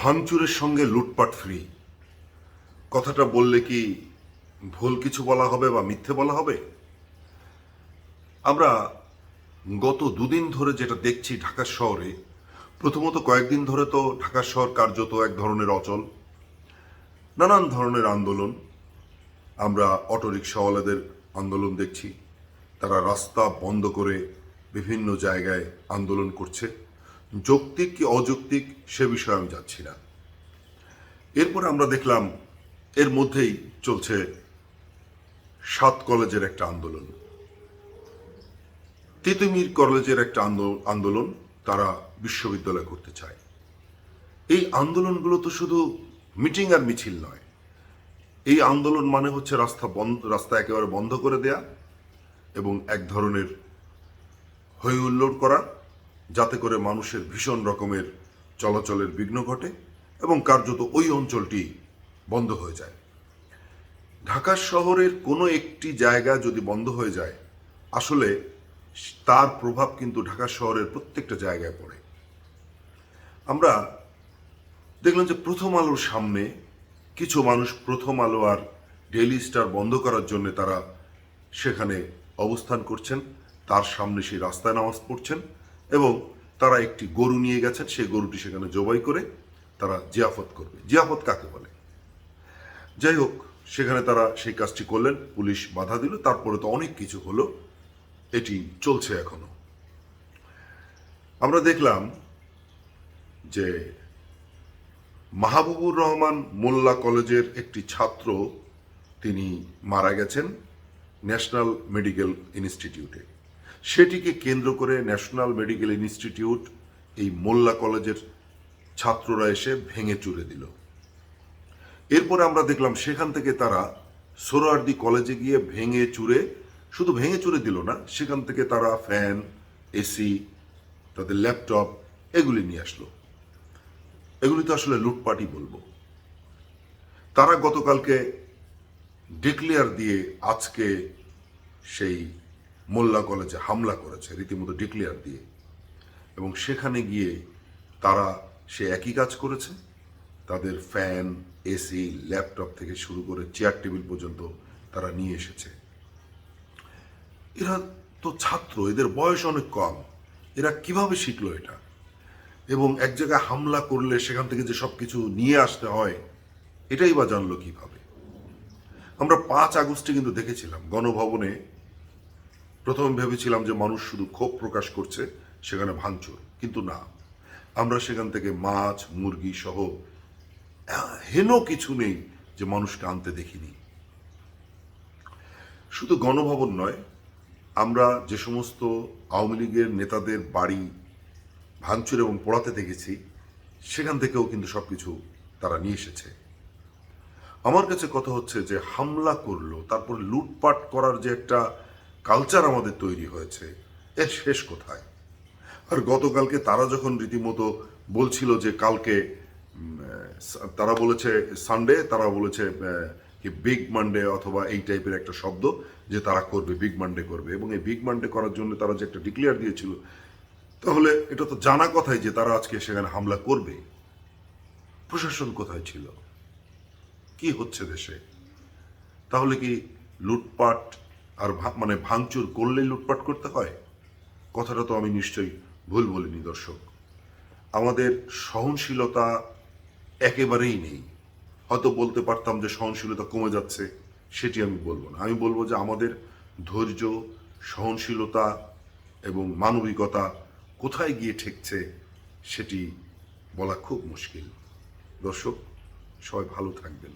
ভাঙচুরের সঙ্গে লুটপাট ফ্রি কথাটা বললে কি ভুল কিছু বলা হবে বা মিথ্যে বলা হবে? আমরা গত দুদিন ধরে যেটা দেখছি ঢাকা শহরে, প্রথমত কয়েকদিন ধরে তো ঢাকা শহর কার্যত এক ধরনের অচল, নানান ধরনের আন্দোলন। আমরা অটোরিকশাওয়ালাদের আন্দোলন দেখছি। তারা রাস্তা বন্ধ করে বিভিন্ন জায়গায় আন্দোলন করছে। যৌক্তিক কি অযৌক্তিক সে বিষয়ে আমি যাচ্ছি না। এরপরে আমরা দেখলাম এর মধ্যেই চলছে সাত কলেজের একটা আন্দোলন। তিতুমির কলেজের একটা আন্দো- আন্দোলন তারা বিশ্ববিদ্যালয় করতে চায়। এই আন্দোলনগুলো তো শুধু মিটিং আর মিছিল নয়। এই আন্দোলন মানে হচ্ছে রাস্তা বন্ধ রাস্তা একেবারে বন্ধ করে দেয়া এবং এক ধরনের হই হুল্লোড় করা। যাতে করে মানুষের ভীষণ রকমের চলাচলের বিঘ্ন ঘটে এবং কার্যত ওই অঞ্চলটি বন্ধ হয়ে যায়। ঢাকা শহরের কোনো একটি জায়গা যদি বন্ধ হয়ে যায়, আসলে তার প্রভাব কিন্তু ঢাকা শহরের প্রত্যেকটা জায়গায় পড়ে। আমরা দেখলাম যে প্রথম আলোর সামনে কিছু মানুষ প্রথম আলো আর ডেইলি স্টার বন্ধ করার জন্য তারা সেখানে অবস্থান করছেন। তার সামনে সেই রাস্তায় নামাজ পড়ছেন। এবং তারা একটি গরু নিয়ে গেছেন সেই গরুটি সেখানে জবাই করে তারা জিয়াফত করবে। জিয়াফত কাকে বলে? যাই হোক, সেখানে তারা সেই কাজটি করলেন, পুলিশ বাধা দিল, তারপরে তো অনেক কিছু হলো, এটি চলছে এখনও। আমরা দেখলাম যে মাহবুবুর রহমান মোল্লা কলেজের একটি ছাত্র, তিনি মারা গেছেন ন্যাশনাল মেডিকেল ইনস্টিটিউটে। সেটিকে কেন্দ্র করে ন্যাশনাল মেডিকেল ইনস্টিটিউট এই মোল্লা কলেজের ছাত্ররা এসে ভেঙে চুরে দিল। এরপরে আমরা দেখলাম সেখান থেকে তারা সোরারদি কলেজে গিয়ে ভেঙে চুরে, শুধু ভেঙে চুরে দিল না, সেখান থেকে তারা ফ্যান, এসি, তাদের ল্যাপটপ, এগুলি নিয়ে আসলো। এগুলি তো আসলে লুটপাটই বলব। তারা গতকালকে ডিক্লেয়ার দিয়ে আজকে সেই মোল্লা কলেজে হামলা করেছে রীতিমতো ডিক্লেয়ার দিয়ে। এবং সেখানে গিয়ে তারা সে একই কাজ করেছে। তাদের ফ্যান, এসি, ল্যাপটপ থেকে শুরু করে চেয়ার টেবিল পর্যন্ত তারা নিয়ে এসেছে। এরা তো ছাত্র, এদের বয়স অনেক কম। এরা কীভাবে শিখলো এটা? এবং এক জায়গায় হামলা করলে সেখান থেকে যে সব কিছু নিয়ে আসতে হয়, এটাই বা জানলো কীভাবে? আমরা পাঁচ আগস্টে কিন্তু দেখেছিলাম গণভবনে প্রথমে ভেবেছিলাম যে মানুষ শুধু ক্ষোভ প্রকাশ করছে, সেখানে ভাঙচুর। কিন্তু না। আমরা সেখান থেকে মাছ, মুরগি সহ হেন কিছু নেই যে মানুষকে আনতে দেখিনি। শুধু গণভবন নয়, আমরা যে সমস্ত আওয়ামী লীগের নেতাদের বাড়ি ভাঙচুর এবং পোড়াতে দেখেছি, সেখান থেকেও কিন্তু সবকিছু তারা নিয়ে এসেছে। আমার কাছে কথা হচ্ছে যে হামলা করল, তারপর লুটপাট করার যে একটা কালচার আমাদের তৈরি হয়েছে। এর শেষ কোথায়? আর গতকালকে তারা যখন রীতিমতো বলছিল যে কালকে তারা বলেছে সানডে তারা বলেছে কি বিগ মানডে অথবা এই টাইপের একটা শব্দ যে তারা করবে বিগ মানডে করবে। এবং এই বিগ মানডে করার জন্য তারা যে একটা ডিক্লেয়ার দিয়েছিল, তাহলে এটা তো জানা কথাই যে তারা আজকে সেখানে হামলা করবে। প্রশাসন কোথায় ছিল? কি হচ্ছে দেশে? তাহলে কি লুটপাট আর মানে ভাঙচুর করলেই লুটপাট করতে হয়? কথাটা তো আমি নিশ্চয়ই ভুল বলিনি, দর্শক। আমাদের সহনশীলতা একেবারেই নেই। হয়তো বলতে পারতাম যে সহনশীলতা কমে যাচ্ছে, সেটি আমি বলব না। আমি বলব যে আমাদের ধৈর্য, সহনশীলতা এবং মানবিকতা কোথায় গিয়ে ঠেকছে, সেটি বলা খুব মুশকিল। দর্শক, সবাই ভালো থাকবেন।